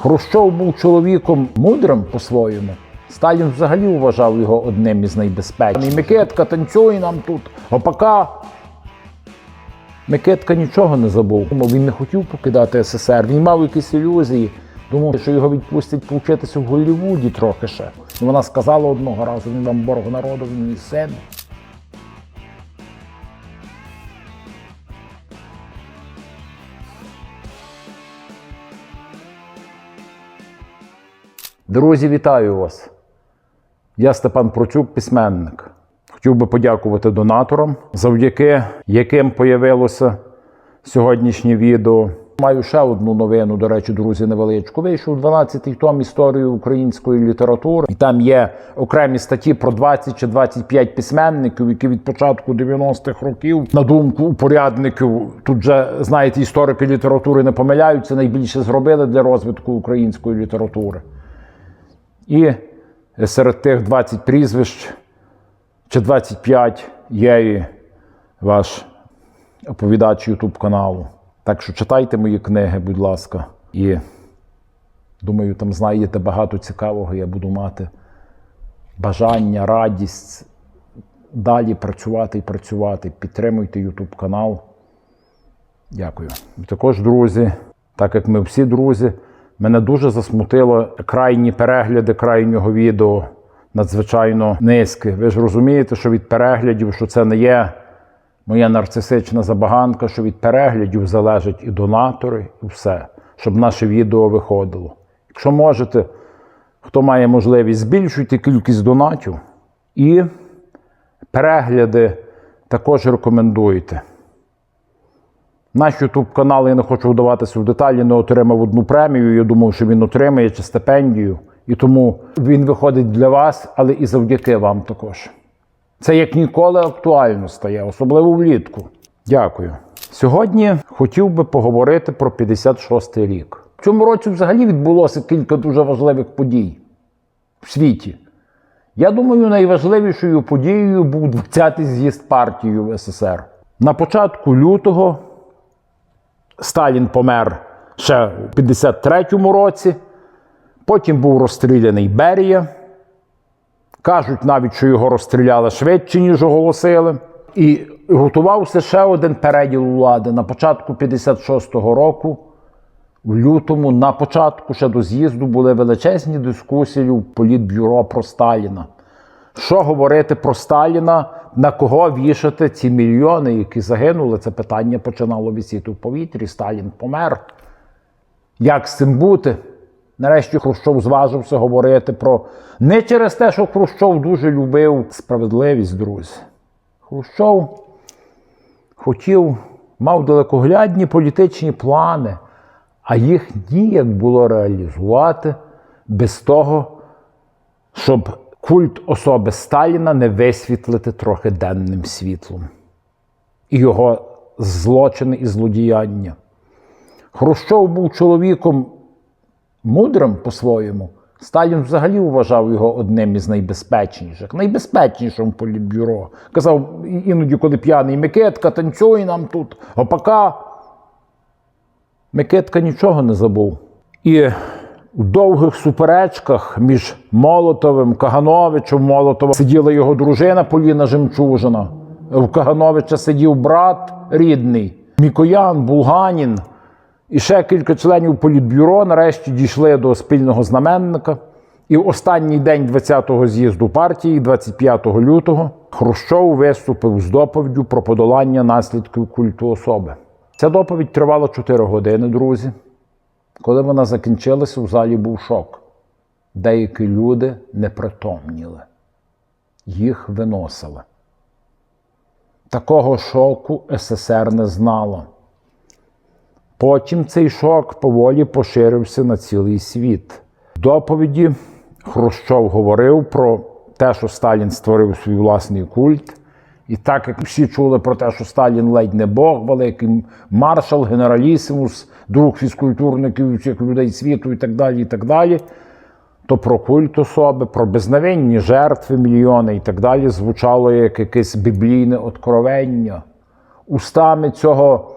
Хрущов був чоловіком мудрим по-своєму. Сталін взагалі вважав його одним із найбезпечніших. Микитка танцює нам тут, опака. Микитка нічого не забув. Він не хотів покидати СССР, він мав якісь ілюзії. Думав, що його відпустять повчитися в Голлівуді трохи ще. Вона сказала одного разу: він вам борг народу, він мій син. Друзі, вітаю вас! Я Степан Процюк, письменник. Хотів би подякувати донаторам, завдяки яким появилося сьогоднішнє відео. Маю ще одну новину, до речі, друзі, невеличку. Вийшов 12-й том історії української літератури, і там є окремі статті про 20 чи 25 письменників, які від початку 90-х років, на думку упорядників, тут же знаєте, історики літератури не помиляються, найбільше зробили для розвитку української літератури. І серед тих 20 прізвищ чи 25 є і ваш оповідач Ютуб каналу. Так що читайте мої книги, будь ласка. І думаю, там знайдете багато цікавого. Я буду мати бажання, радість далі працювати і працювати. Підтримуйте Ютуб канал. Дякую. Також, друзі, так як ми всі друзі, мене дуже засмутило крайні перегляди крайнього відео. Надзвичайно низькі. Ви ж розумієте, що від переглядів, що це не є моя нарцисична забаганка, що від переглядів залежать і донатори, і все, щоб наше відео виходило. Якщо можете, хто має можливість, збільшуйте кількість донатів і перегляди також рекомендуйте. Наш YouTube канал, я не хочу вдаватися в деталі, не отримав одну премію. Я думав, що він отримає чи стипендію. І тому він виходить для вас, але і завдяки вам також. Це як ніколи актуально стає, особливо влітку. Дякую. Сьогодні хотів би поговорити про 56-й рік. В цьому році взагалі відбулося кілька дуже важливих подій в світі. Я думаю, найважливішою подією був 20-й з'їзд партії в СССР. На початку лютого Сталін помер ще у 53-му році. Потім був розстріляний Берія. Кажуть навіть, що його розстріляли швидше, ніж оголосили. І готувався ще один переділ влади на початку 56-го року. В лютому, на початку ще до з'їзду, були величезні дискусії в політбюро про Сталіна. Що говорити про Сталіна, на кого вішати ці мільйони, які загинули? Це питання починало висіти в повітрі. Сталін помер. Як з цим бути? Нарешті Хрущов зважився говорити про не через те, що Хрущов дуже любив справедливість, друзі. Хрущов хотів, мав далекоглядні політичні плани, а їх ніяк було реалізувати без того, щоб культ особи Сталіна не висвітлити трохи денним світлом і його злочини і злодіяння. Хрущов був чоловіком мудрим по-своєму. Сталін взагалі вважав його одним із найбезпечніших, найбезпечнішим політбюро. Казав іноді, коли п'яний Микитка, танцює нам тут, опака. Микитка нічого не забув. І у довгих суперечках між Молотовим, Кагановичем Молотова сиділа його дружина Поліна Жемчужина. В Кагановича сидів брат рідний, Мікоян, Булганін. І ще кілька членів політбюро нарешті дійшли до спільного знаменника. І в останній день 20-го з'їзду партії, 25 лютого, Хрущов виступив з доповіддю про подолання наслідків культу особи. Ця доповідь тривала 4 години, друзі. Коли вона закінчилася, в залі був шок. Деякі люди непритомніли, їх виносили. Такого шоку СССР не знала. Потім цей шок поволі поширився на цілий світ. В доповіді Хрущов говорив про те, що Сталін створив свій власний культ. І так як всі чули про те, що Сталін ледь не Бог, великий маршал, генералісимус, друг фізкультурників всіх людей світу і так далі, і так далі, то про культ особи, про безневинні жертви, мільйони і так далі звучало як якесь біблійне откровення. Устами цього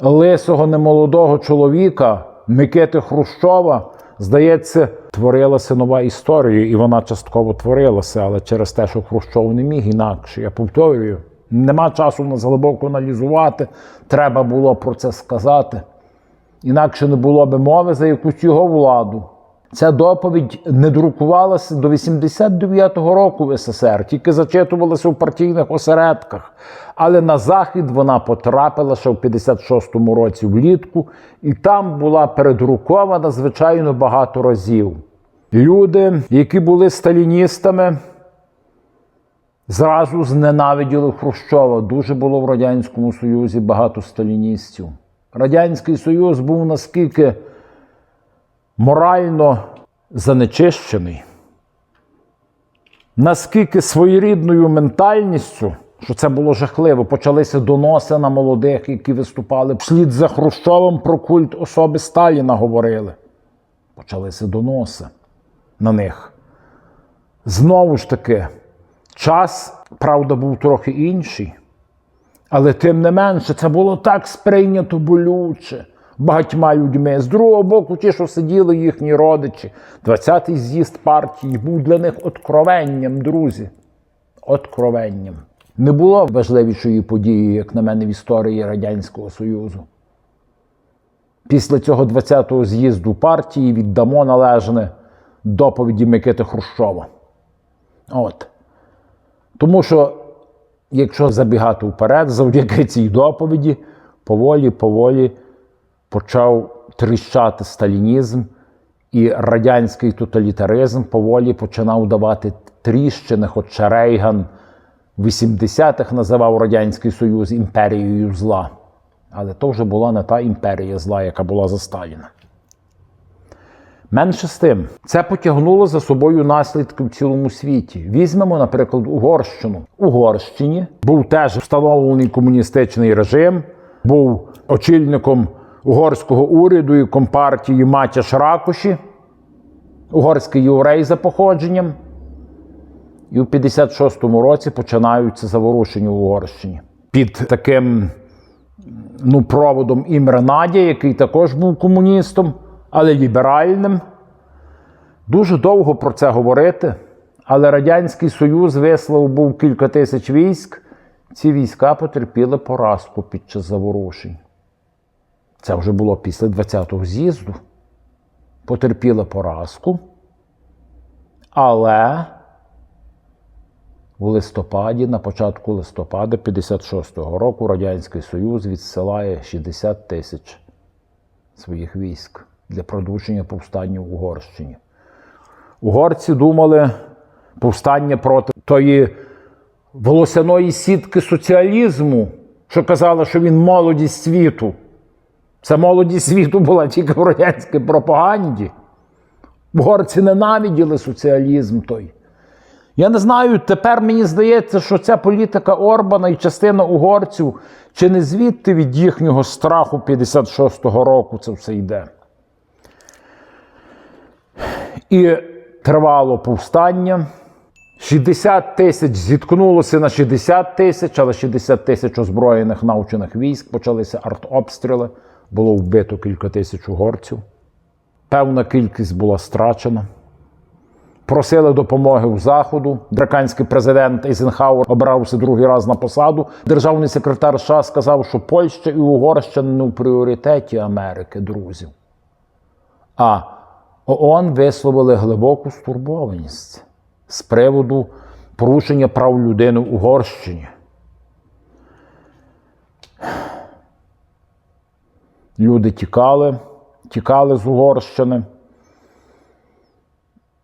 лисого немолодого чоловіка Микити Хрущова, здається, творилася нова історія, і вона частково творилася, але через те, що Хрущов не міг інакше. Я повторюю, нема часу нас глибоко аналізувати, треба було про це сказати. Інакше не було би мови за якусь його владу. Ця доповідь не друкувалася до 89-го року в СССР, тільки зачитувалася в партійних осередках. Але на захід вона потрапила ще в 56-му році влітку, і там була передрукована звичайно багато разів. Люди, які були сталіністами, зразу зненавиділи Хрущова. Дуже було в Радянському Союзі багато сталіністів. Радянський Союз був наскільки морально занечищений, наскільки своєрідною ментальністю, що це було жахливо, почалися доноси на молодих, які виступали вслід за Хрущовим про культ особи Сталіна говорили. Почалися доноси на них. Знову ж таки, час, правда, був трохи інший. Але тим не менше, це було так сприйнято болюче багатьма людьми. З другого боку, ті, що сиділи їхні родичі, 20-й з'їзд партії був для них откровенням, друзі. Откровенням. Не було важливішої події, як на мене, в історії Радянського Союзу. Після цього 20-го з'їзду партії віддамо належне доповіді Микити Хрущова. От. Тому що, якщо забігати вперед, завдяки цій доповіді, поволі-поволі почав тріщати сталінізм, і радянський тоталітаризм поволі починав давати тріщини, хоча Рейган в 80-х називав Радянський Союз імперією зла. Але то вже була не та імперія зла, яка була за Сталіна. Менше з тим, це потягнуло за собою наслідки в цілому світі. Візьмемо, наприклад, Угорщину. Угорщині був теж встановлений комуністичний режим, був очільником угорського уряду і компартії Матяш Ракоші, угорський єврей за походженням. І у 56-му році починаються заворушення в Угорщині під таким ну, проводом Імре Надя, який також був комуністом, але ліберальним. Дуже довго про це говорити, але Радянський Союз вислав був кілька тисяч військ. Ці війська потерпіли поразку під час заворушень. Це вже було після 20-го з'їзду. Потерпіли поразку. Але у листопаді, на початку листопада 56-го року Радянський Союз відсилає 60 тисяч своїх військ для продовження повстання в Угорщині. Угорці думали повстання проти тої волосяної сітки соціалізму, що казала, що він молодість світу. Це молодість світу була тільки в радянській пропаганді. Угорці ненавиділи соціалізм той. Я не знаю, тепер мені здається, що ця політика Орбана і частина угорців, чи не звідти від їхнього страху 56-го року це все йде. І тривало повстання. 60 тисяч зіткнулося на 60 тисяч, але 60 тисяч озброєних навчених військ почалися артобстріли, було вбито кілька тисяч угорців. Певна кількість була страчена. Просили допомоги у Заходу. Драканський президент Ейзенхауер обрався другий раз на посаду. Державний секретар США сказав, що Польща і Угорщина не в пріоритеті Америки, друзів. А ООН висловили глибоку стурбованість з приводу порушення прав людини в Угорщині. Люди тікали, тікали з Угорщини.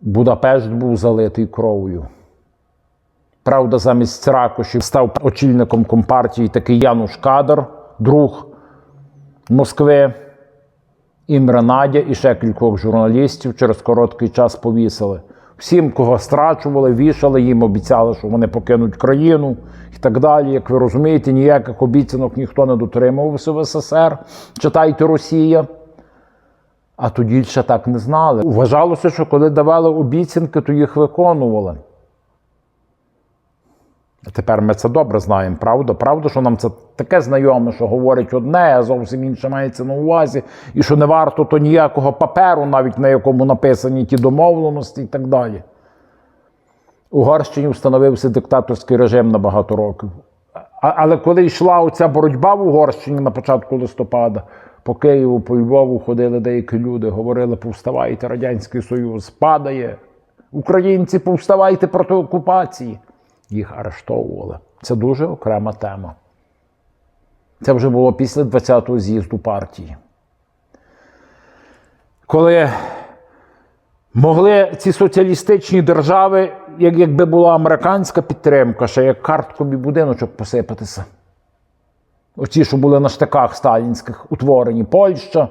Будапешт був залитий кров'ю. Правда, замість Ракоші став очільником компартії такий Януш Кадр, друг Москви, Імре Надя і ще кількох журналістів через короткий час повісили. Всім, кого страчували, вішали, їм обіцяли, що вони покинуть країну і так далі. Як ви розумієте, ніяких обіцянок ніхто не дотримувався в СССР. Читайте Росія. А тоді ще так не знали. Вважалося, що коли давали обіцянки, то їх виконували. Тепер ми це добре знаємо, правда? Правда, що нам це таке знайоме, що говорить одне, а зовсім інше мається на увазі, і що не варто то ніякого паперу, навіть на якому написані ті домовленості і так далі. Угорщині встановився диктаторський режим на багато років. А- але коли йшла оця боротьба в Угорщині на початку листопада, по Києву, по Львову ходили деякі люди, говорили: повставайте, Радянський Союз падає. Українці, повставайте проти окупації. Їх арештовували. Це дуже окрема тема. Це вже було після 20-го з'їзду партії. Коли могли ці соціалістичні держави, як, якби була американська підтримка, ще як картковий будиночок посипатися. Оці, що були на штиках сталінських, утворені Польща,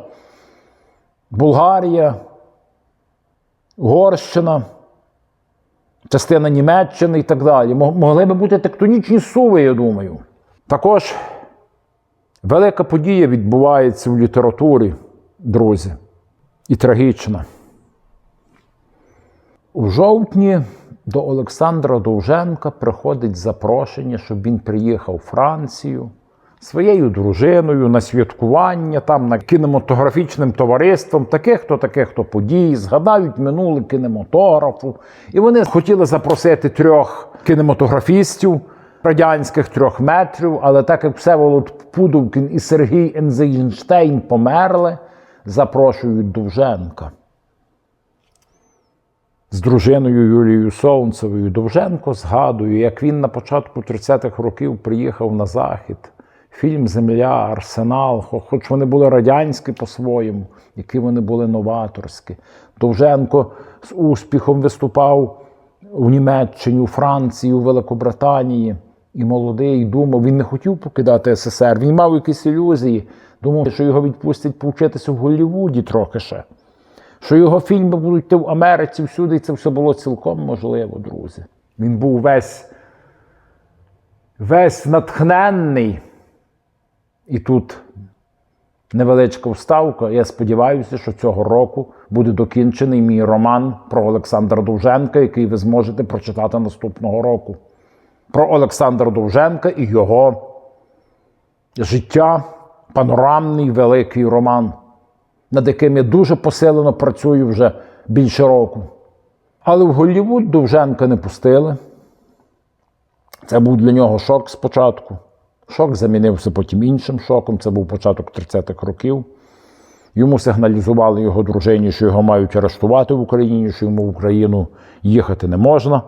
Болгарія, Угорщина, частина Німеччини і так далі. Могли би бути тектонічні суви, я думаю. Також велика подія відбувається в літературі, друзі, і трагічна. У жовтні до Олександра Довженка приходить запрошення, щоб він приїхав у Францію своєю дружиною на святкування, там на кінематографічним товариством, таких то таких то подій, згадають минуле кінематографу. І вони хотіли запросити трьох кінематографістів радянських трьох метрів, але так як Всеволод Пудовкін і Сергій Ензейнштейн померли, запрошують Довженка з дружиною Юлією Солнцевою. Довженко згадує, як він на початку 30-х років приїхав на Захід. Фільм Земля, Арсенал, хоч вони були радянські по-своєму, які вони були новаторські. Довженко з успіхом виступав у Німеччині, у Франції, у Великобританії. І молодий думав, він не хотів покидати СССР. Він мав якісь ілюзії. Думав, що його відпустять повчитися в Голлівуді трохи ще що його фільми будуть йти в Америці всюди, і це все було цілком можливо, друзі. Він був весь, весь натхненний. І тут невеличка вставка. Я сподіваюся, що цього року буде докінчений мій роман про Олександра Довженка, який ви зможете прочитати наступного року. Про Олександра Довженка і його життя, панорамний великий роман над яким я дуже посилено працюю вже більше року. Але в Голлівуд Довженка не пустили. Це був для нього шок спочатку. Шок замінився потім іншим шоком. Це був початок 30-х років. Йому сигналізували його дружині, що його мають арештувати в Україні, що йому в Україну їхати не можна.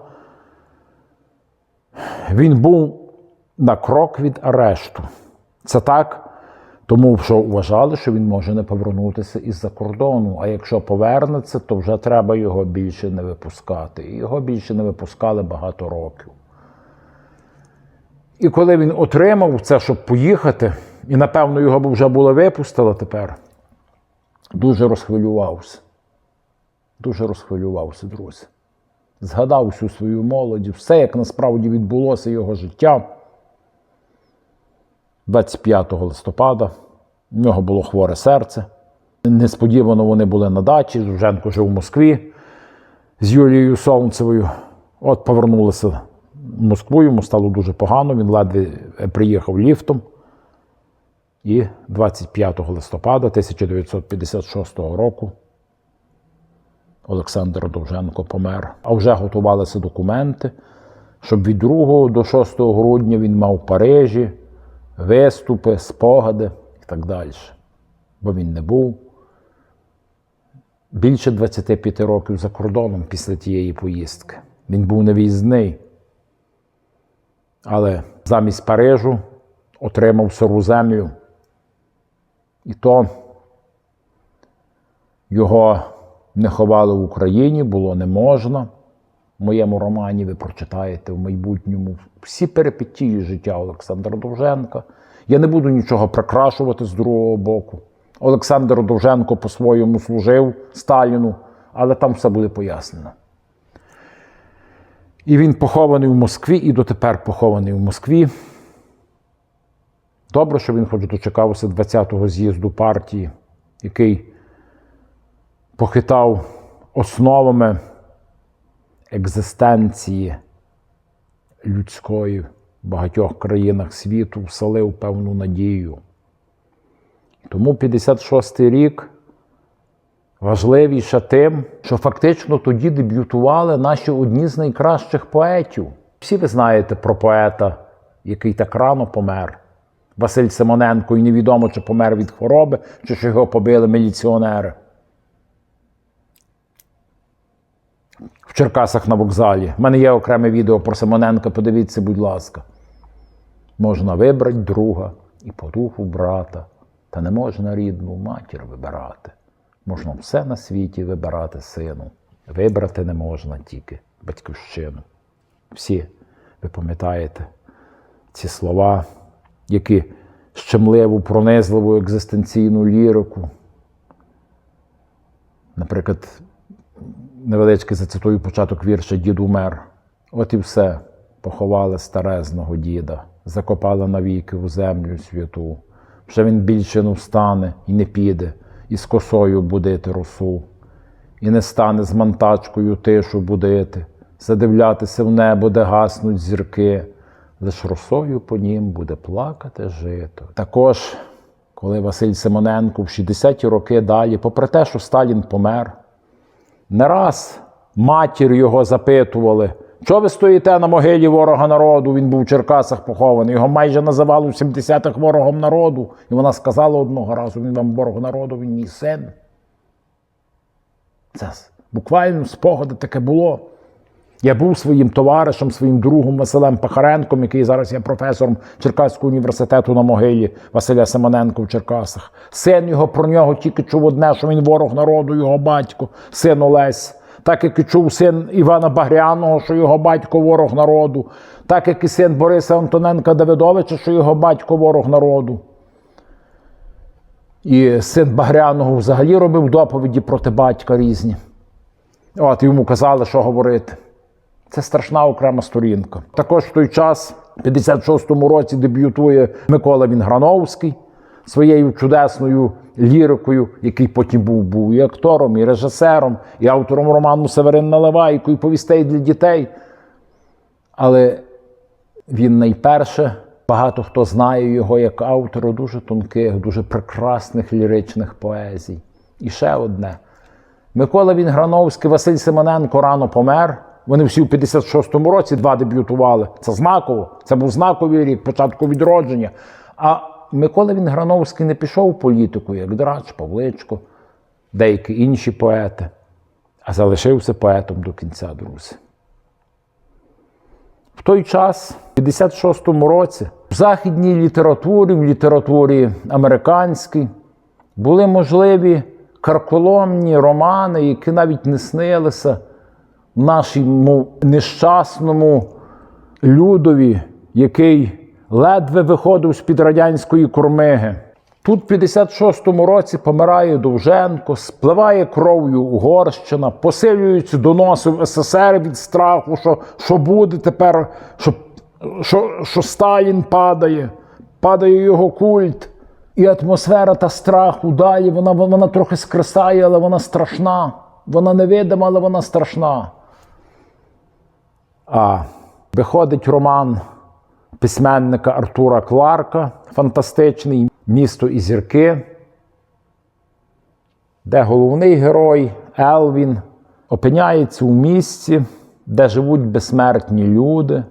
Він був на крок від арешту. Це так, тому що вважали, що він може не повернутися із-за кордону. А якщо повернеться, то вже треба його більше не випускати. І його більше не випускали багато років. І коли він отримав це, щоб поїхати, і напевно його вже було випустили тепер, дуже розхвилювався. Дуже розхвилювався, друзі. Згадав всю свою молодість, все, як насправді відбулося його життя. 25 листопада. В нього було хворе серце. Несподівано вони були на дачі. Жуженко жив у Москві з Юлією Солнцевою. От повернулися Москву, йому стало дуже погано. Він ледве приїхав ліфтом. І 25 листопада 1956 року Олександр Довженко помер. А вже готувалися документи, щоб від 2 до 6 грудня він мав в Парижі виступи, спогади і так далі. Бо він не був більше 25 років за кордоном після тієї поїздки. Він був невиїзний. Але замість Парижу отримав сиру землю. І то його не ховали в Україні, було не можна. В моєму романі ви прочитаєте в майбутньому всі перипетії життя Олександра Довженка. Я не буду нічого прикрашувати з другого боку. Олександр Довженко по-своєму служив Сталіну, але там все буде пояснено. І він похований в Москві і дотепер похований в Москві. Добре, що він хоч дочекався 20-го з'їзду партії, який похитав основами екзистенції людської в багатьох країнах світу вселив певну надію. Тому 56-й рік важливіше тим, що фактично тоді дебютували наші одні з найкращих поетів. Всі ви знаєте про поета, який так рано помер. Василь Симоненко, і невідомо, чи помер від хвороби, чи що його побили міліціонери. В Черкасах на вокзалі. У мене є окреме відео про Симоненка, подивіться, будь ласка. Можна вибрати друга і по духу брата, та не можна рідну матір вибирати. Можна все на світі вибирати сину. Вибрати не можна тільки батьківщину. Всі ви пам'ятаєте ці слова, які щемливу, пронизливу екзистенційну лірику. Наприклад, невеличкий зацитую початок вірша Дід умер. От і все. Поховали старезного діда, закопали навіки у землю святу. Вже він більше не встане і не піде, і з косою будити росу, і не стане з мантачкою тишу будити, задивлятися в небо, де гаснуть зірки, лиш росою по нім буде плакати жито. Також, коли Василь Симоненко в 60-ті роки далі, попри те, що Сталін помер, не раз матір його запитували, що ви стоїте на могилі ворога народу? Він був в Черкасах похований. Його майже називали в 70-х ворогом народу. І вона сказала одного разу: він вам ворог народу, він мій син. Це буквально спогади таке було. Я був своїм товаришем, своїм другом Василем Пахаренком, який зараз є професором Черкаського університету на могилі Василя Семененко в Черкасах. Син його про нього тільки чув одне, що він ворог народу, його батько, син Олесь. Так як і чув син Івана Багряного, що його батько ворог народу, так як і син Бориса Антоненка Давидовича, що його батько ворог народу. І син Багряного взагалі робив доповіді проти батька різні. От йому казали, що говорити. Це страшна окрема сторінка. Також в той час, в 56-му році, дебютує Микола Вінграновський своєю чудесною лірикою, який потім був, був і актором, і режисером, і автором роману Северин Наливайко, і повістей для дітей. Але він найперше, багато хто знає його як автора дуже тонких, дуже прекрасних ліричних поезій. І ще одне. Микола Вінграновський, Василь Симоненко рано помер. Вони всі в 56-му році два дебютували. Це знаково. Це був знаковий рік, початку відродження. А Микола Вінграновський не пішов в політику, як Драч, Павличко, деякі інші поети, а залишився поетом до кінця, друзі. В той час, в 56-му році, в західній літературі, в літературі американській, були можливі карколомні романи, які навіть не снилися нашому нещасному людові, який ледве виходив з-під радянської кормиги. Тут, в 56-му році, помирає Довженко, спливає кров'ю Угорщина, посилюються доноси в СССР від страху, що, що буде тепер, що, що, що Сталін падає, падає його культ. І атмосфера та страху далі, вона, вона трохи скресає, але вона страшна. Вона невидима, але вона страшна. А виходить роман письменника Артура Кларка, фантастичний Місто і зірки, де головний герой Елвін опиняється у місці, де живуть безсмертні люди,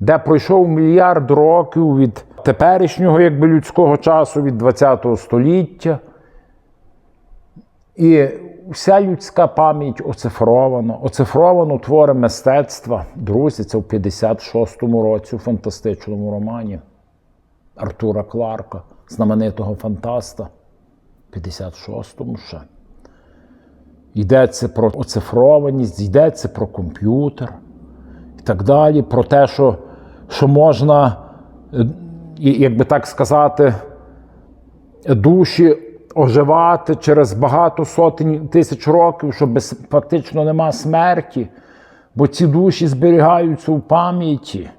де пройшов мільярд років від теперішнього якби, людського часу, від ХХ століття. І вся людська пам'ять оцифрована, оцифровано твори мистецтва. Друзі, це в 56-му році у фантастичному романі Артура Кларка, знаменитого фантаста. В 56-му ще. Йдеться про оцифрованість, йдеться про комп'ютер і так далі, про те, що, що можна, е, і- як би так сказати, душі оживати через багато сотень тисяч років, що без, фактично нема смерті, бо ці душі зберігаються у пам'яті.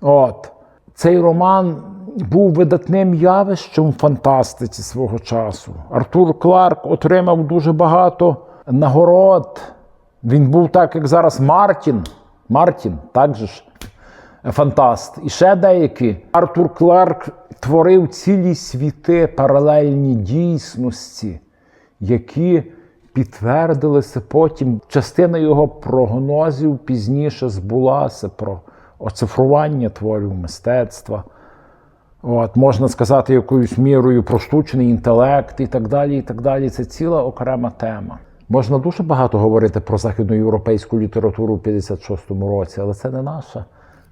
От. Цей роман був видатним явищем фантастиці свого часу. Артур Кларк отримав дуже багато нагород. Він був так, як зараз Мартін. Мартін, так же ж. Фантаст, і ще деякі. Артур Кларк творив цілі світи, паралельні дійсності, які підтвердилися потім. Частина його прогнозів пізніше збулася про оцифрування творів мистецтва. От, можна сказати, якоюсь мірою про штучний інтелект і так далі. і так далі. Це ціла окрема тема. Можна дуже багато говорити про західноєвропейську літературу у 56-му році, але це не наша.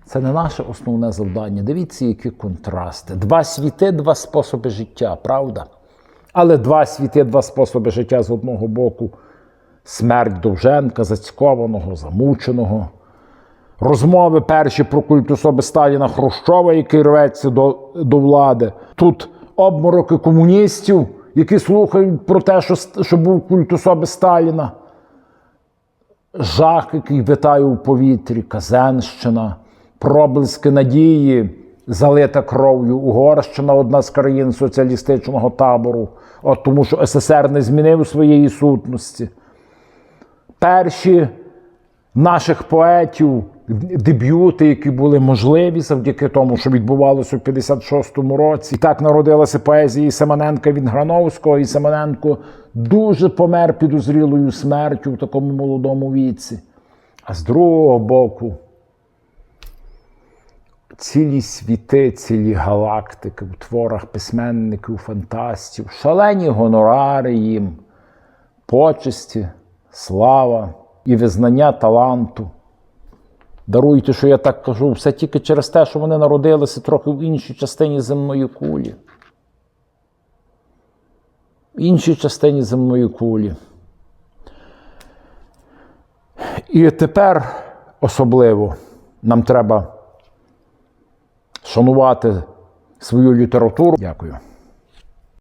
Це не наше основне завдання. Дивіться, які контрасти. Два світи, два способи життя, правда? Але два світи, два способи життя з одного боку смерть Довженка, зацькованого, замученого. Розмови перші про культ особи Сталіна Хрущова, який рветься до, до влади. Тут обмороки комуністів, які слухають про те, що, що був культ особи Сталіна. Жах, який витає у повітрі, Казенщина, проблиски надії, залита кров'ю Угорщина, одна з країн соціалістичного табору, от тому що СССР не змінив своєї сутності. Перші наших поетів, дебюти, які були можливі завдяки тому, що відбувалося у 56-му році. І так народилася поезія і Семененка від Грановського, і Семененко дуже помер підозрілою смертю в такому молодому віці. А з другого боку, цілі світи, цілі галактики в творах письменників, фантастів, шалені гонорари їм, почесті, слава і визнання таланту. Даруйте, що я так кажу, все тільки через те, що вони народилися трохи в іншій частині земної кулі. В іншій частині земної кулі. І тепер особливо нам треба шанувати свою літературу. Дякую.